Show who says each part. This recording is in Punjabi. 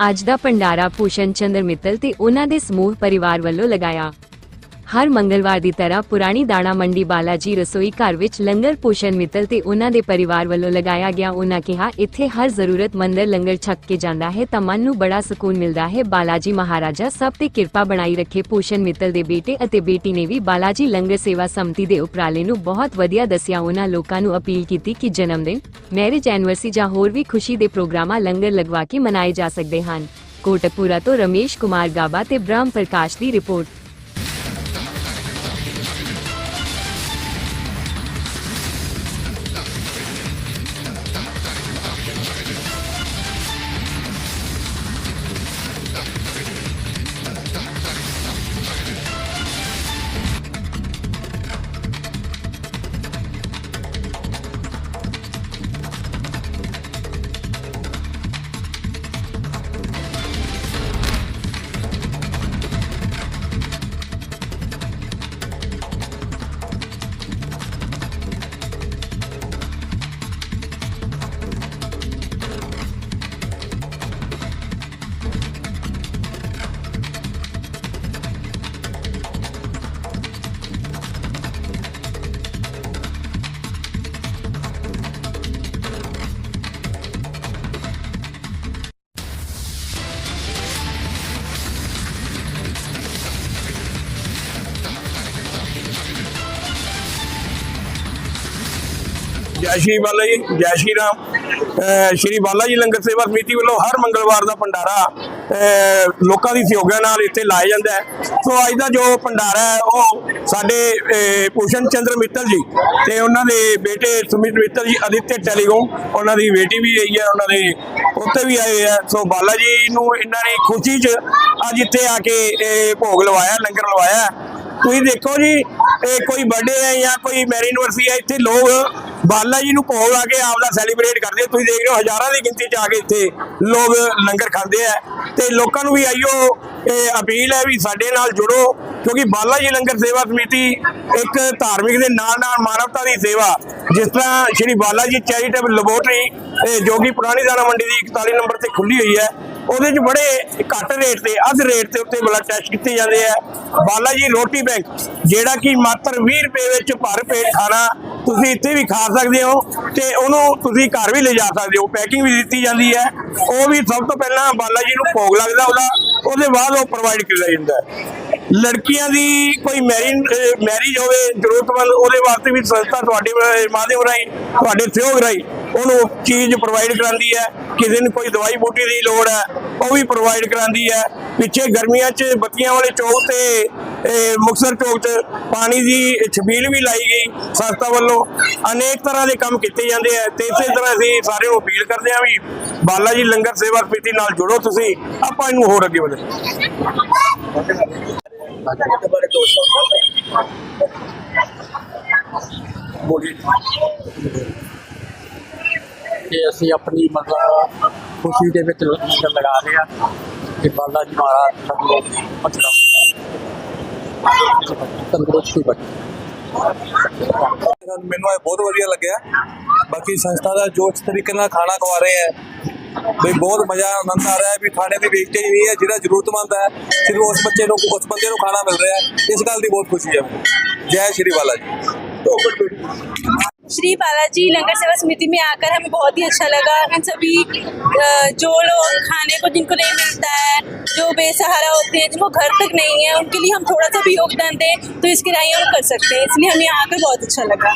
Speaker 1: ਅੱਜ ਦਾ ਭੰਡਾਰਾ ਭੂਸ਼ਣ ਚੰਦਰ ਮਿੱਤਲ ਤੇ ਉਹਨਾਂ ਦੇ ਸਮੂਹ ਪਰਿਵਾਰ ਵੱਲੋਂ ਲਗਾਇਆ। ਹਰ ਮੰਗਲਵਾਰ ਦੀ ਤਰ੍ਹਾਂ ਪੁਰਾਣੀ ਦਾਣਾ ਮੰਡੀ ਬਾਲਾਜੀ ਰਸੋਈ ਘਰ ਵਿੱਚ ਲੰਗਰ ਭੂਸ਼ਣ ਮਿੱਤਲ ਤੇ ਉਹਨਾਂ ਦੇ ਪਰਿਵਾਰ ਵੱਲੋਂ ਲਗਾਇਆ ਗਿਆ। ਉਹਨਾਂ ਕਿਹਾ, ਇੱਥੇ ਹਰ ਜ਼ਰੂਰਤਮੰਦ ਲੰਗਰ ਛਕ ਕੇ ਜਾਂਦਾ ਹੈ ਤਾਂ ਮਨ ਨੂੰ ਬੜਾ ਸਕੂਨ ਮਿਲਦਾ ਹੈ। ਬਾਲਾਜੀ ਮਹਾਰਾਜਾ ਸਭ ਤੇ ਕਿਰਪਾ ਬਣਾਈ ਰੱਖੇ ਭੂਸ਼ਣ ਮਿੱਤਲ ਦੇ ਬੇਟੇ ਅਤੇ ਬੇਟੀ ਨੇ ਵੀ ਬਾਲਾਜੀ ਲੰਗਰ ਸੇਵਾ ਸਮਤੀ ਦੇ ਉਪਰਾਲੇ ਨੂੰ ਬਹੁਤ ਵਧੀਆ ਦੱਸਿਆ। ਉਹਨਾਂ ਲੋਕਾਂ ਨੂੰ ਅਪੀਲ ਕੀਤੀ ਕਿ ਜਨਮ ਦਿਨ, ਮੈਰਿਜ ਐਨਵਰਸਰੀ ਜਾਂ ਹੋਰ ਵੀ ਖੁਸ਼ੀ ਦੇ ਪ੍ਰੋਗਰਾਮਾਂ ਲੰਗਰ ਲਗਵਾ ਕੇ ਮਨਾਏ ਜਾ ਸਕਦੇ ਹਨ। ਕੋਟਕਪੂਰਾ ਤੋਂ ਰਮੇਸ਼ ਕੁਮਾਰ ਗਾਬਾ ਤੇ ਬ੍ਰਹਮ ਪ੍ਰਕਾਸ਼ ਦੀ ਰਿਪੋਰਟ।
Speaker 2: ਜੈ ਸ਼੍ਰੀ ਬਾਲਾ ਜੀ, ਜੈ ਸ਼੍ਰੀ ਰਾਮ। ਸ਼੍ਰੀ ਬਾਲਾ ਜੀ ਲੰਗਰ ਸੇਵਾ ਸਮਿਤੀ ਵੱਲੋਂ ਹਰ ਮੰਗਲਵਾਰ ਦਾ ਭੰਡਾਰਾ ਲੋਕਾਂ ਦੀ ਸਹਿਯੋਗ ਨਾਲ ਇੱਥੇ ਲਾਇਆ ਜਾਂਦਾ ਹੈ। ਸੋ ਅੱਜ ਦਾ ਜੋ ਭੰਡਾਰਾ ਹੈ, ਉਹ ਸਾਡੇ, ਅਹ ਭੂਸ਼ਣ ਚੰਦਰ ਮਿੱਤਲ ਜੀ ਤੇ ਉਹਨਾਂ ਦੇ ਬੇਟੇ ਸੁਮਿਤ ਮਿੱਤਲ ਜੀ ਅਦਿੱਤਯ ਟੈਲੀਕਾਮ ਉਹਨਾਂ ਦੀ ਬੇਟੀ ਵੀ ਆਈ ਹੈ, ਉਹਨਾਂ ਦੇ ਉੱਤੇ ਵੀ ਆਏ ਆ ਸੋ ਬਾਲਾ ਜੀ ਨੂੰ ਇਹਨਾਂ ਨੇ ਖੁਸ਼ੀ 'ਚ ਅੱਜ ਇੱਥੇ ਆ ਕੇ, ਇਹ ਭੋਗ ਲਵਾਇਆ, ਲੰਗਰ ਲਵਾਇਆ ਤੁਸੀਂ ਦੇਖੋ ਜੀ, ਇਹ ਕੋਈ ਬਰਥਡੇ ਹੈ ਜਾਂ ਕੋਈ ਮੈਰੀ ਐਨਵਰਸਰੀ ਹੈ, ਇੱਥੇ ਲੋਕ ਬਾਲਾ ਜੀ ਨੂੰ ਭੋਗ ਆ ਕੇ ਆਪਦਾ ਸੈਲੀਬ੍ਰੇਟ ਕਰਦੇ ਆ। ਤੁਸੀਂ ਦੇਖ ਰਹੇ ਹੋ ਹਜ਼ਾਰਾਂ ਦੀ ਗਿਣਤੀ 'ਚ ਆ ਕੇ ਇੱਥੇ ਲੋਕ ਲੰਗਰ ਖਾਂਦੇ ਆ ਤੇ ਲੋਕਾਂ ਨੂੰ ਵੀ ਆਈਓ, ਇਹ ਅਪੀਲ ਹੈ ਵੀ ਸਾਡੇ ਨਾਲ ਜੁੜੋ, ਕਿਉਂਕਿ ਬਾਲਾ ਜੀ ਲੰਗਰ ਸੇਵਾ ਸਮਿਤੀ ਇੱਕ ਧਾਰਮਿਕ ਦੇ ਨਾਲ ਨਾਲ ਮਾਨਵਤਾ ਦੀ ਸੇਵਾ, ਜਿਸ ਤਰ੍ਹਾਂ ਸ਼੍ਰੀ ਬਾਲਾ ਜੀ ਚੈਰੀਟੇਬਲ ਲੈਬੋਰਟਰੀ ਜੋ ਕਿ ਪੁਰਾਣੀ ਦਾਣਾ ਮੰਡੀ ਦੀ 41 ਨੰਬਰ ਤੇ ਖੁੱਲੀ ਹੋਈ ਹੈ, ਉਹਦੇ 'ਚ ਬੜੇ ਘੱਟ ਰੇਟ ਤੇ, ਅੱਧ ਰੇਟ ਤੇ ਉੱਤੇ ਬਲੱਡ ਟੈਸਟ ਕੀਤੇ ਜਾਂਦੇ ਆ ਬਾਲਾ ਜੀ ਰੋਟੀ ਬੈਂਕ ਜਿਹੜਾ ਕਿ ਮਾਤਰ 20 ਰੁਪਏ ਵਿੱਚ ਭਰ ਪੇਟ ਖਾਣਾ ਤੁਸੀਂ ਇੱਥੇ ਵੀ ਖਾ ਸਕਦੇ ਹੋ ਤੇ ਉਹਨੂੰ ਤੁਸੀਂ ਘਰ ਵੀ ਲਿਜਾ ਸਕਦੇ ਹੋ। ਪੈਕਿੰਗ ਵੀ ਦਿੱਤੀ ਜਾਂਦੀ ਹੈ। ਉਹ ਵੀ ਸਭ ਤੋਂ ਪਹਿਲਾਂ ਬਾਲਾ ਜੀ ਨੂੰ ਭੋਗ ਲੱਗਦਾ ਉਹਦਾ। ਉਹਦੇ ਬਾਅਦ ਉਹ ਪ੍ਰੋਵਾਈਡ ਕੀਤਾ ਜਾਂਦਾ ਹੈ। ਲੜਕੀਆਂ ਦੀ ਕੋਈ ਮੈਰਿਜ ਮੈਰਿਜ ਹੋਵੇ, ਜ਼ਰੂਰਤਮੰਦ, ਉਹਦੇ ਵਾਸਤੇ ਵੀ ਸੰਸਥਾ ਤੁਹਾਡੇ ਮਾਧਿਅਮ ਰਾਹੀਂ, ਤੁਹਾਡੇ ਸਹਿਯੋਗ ਰਾਹੀਂ ਉਹਨੂੰ ਚੀਜ਼ ਪ੍ਰੋਵਾਈਡ ਕਰਾਉਂਦੀ ਹੈ, ਕਿਸੇ ਨੂੰ ਕੋਈ ਦਵਾਈ ਬੂਟੀ ਦੀ ਲੋੜ ਹੈ, ਉਹ ਵੀ ਪ੍ਰੋਵਾਈਡ ਕਰਾਉਂਦੀ ਹੈ। ਪਿੱਛੇ ਗਰਮੀਆਂ 'ਚ ਬੱਤੀਆਂ ਵਾਲੇ ਚੌਕ ਤੇ, ਇਹ ਮੁਕਤਸਰ ਚੌਕ 'ਚ ਪਾਣੀ ਦੀ ਛਬੀਲ ਵੀ ਲਾਈ ਗਈ ਸੰਸਥਾ ਵੱਲੋਂ। ਅਨੇਕ ਤਰ੍ਹਾਂ ਦੇ ਕੰਮ ਕੀਤੇ ਜਾਂਦੇ ਆ ਤੇ ਇਸੇ ਤਰ੍ਹਾਂ ਅਸੀਂ ਸਾਰਿਆਂ ਨੂੰ ਅਪੀਲ ਕਰਦੇ ਹਾਂ ਵੀ ਬਾਲਾ ਜੀ ਲੰਗਰ ਸੇਵਾ ਸਮਿਤੀ ਨਾਲ ਜੁੜੋ ਤੁਸੀਂ, ਆਪਾਂ ਇਹਨੂੰ ਹੋਰ ਅੱਗੇ ਵਧਾਈਏ।
Speaker 3: ਕਿ ਅਸੀਂ ਆਪਣੀ ਮਤਲਬ ਖੁਸ਼ੀ ਦੇ ਵਿੱਚ ਲੰਗਰ ਲਗਾ ਰਹੇ ਆ ਬਾਲਾ ਜੀ ਮਹਾਰਾਜ ਸਾਨੂੰ ਮਤਲਬ ਤੰਦਰੁਸਤੀ ਬਖਸ਼ੇ
Speaker 4: ਮੈਨੂੰ ਇਹ ਬਹੁਤ ਵਧੀਆ ਲੱਗਿਆ। ਬਾਕੀ ਸੰਸਥਾ ਦਾ ਜੋ ਇਸ ਤਰੀਕੇ ਨਾਲ ਖਾਣਾ ਖਵਾ ਰਹੇ ਹੈ ਬਈ ਬਹੁਤ ਮਜ਼ਾ ਆਨੰਦ ਆ ਰਿਹਾ ਹੈ, ਵੀ ਖਾਣੇ ਦੀ ਵੇਸਟੇਜ ਨਹੀਂ ਹੈ, ਜਿਹੜਾ ਜ਼ਰੂਰਤਮੰਦ ਹੈ, ਸਿਰਫ ਉਸ ਬੱਚੇ ਨੂੰ, ਉਸ ਬੰਦੇ ਨੂੰ ਖਾਣਾ ਮਿਲ ਰਿਹਾ ਹੈ। ਇਸ ਗੱਲ ਦੀ ਬਹੁਤ ਖੁਸ਼ੀ ਹੈ ਮੈਨੂੰ। ਜੈ ਸ਼੍ਰੀ ਵਾਲਾ ਜੀ।
Speaker 5: श्री बालाजी लंगर सेवा समिति में आकर हमें बहुत ही अच्छा लगा। हम सभी जो लोग खाने को, जिनको नहीं मिलता है, जो बेसहारा होते हैं, जिनको घर तक नहीं है, उनके लिए हम थोड़ा सा भी योगदान दें तो इसके राय हम कर सकते हैं। इसलिए हमें यहाँ आकर बहुत अच्छा लगा।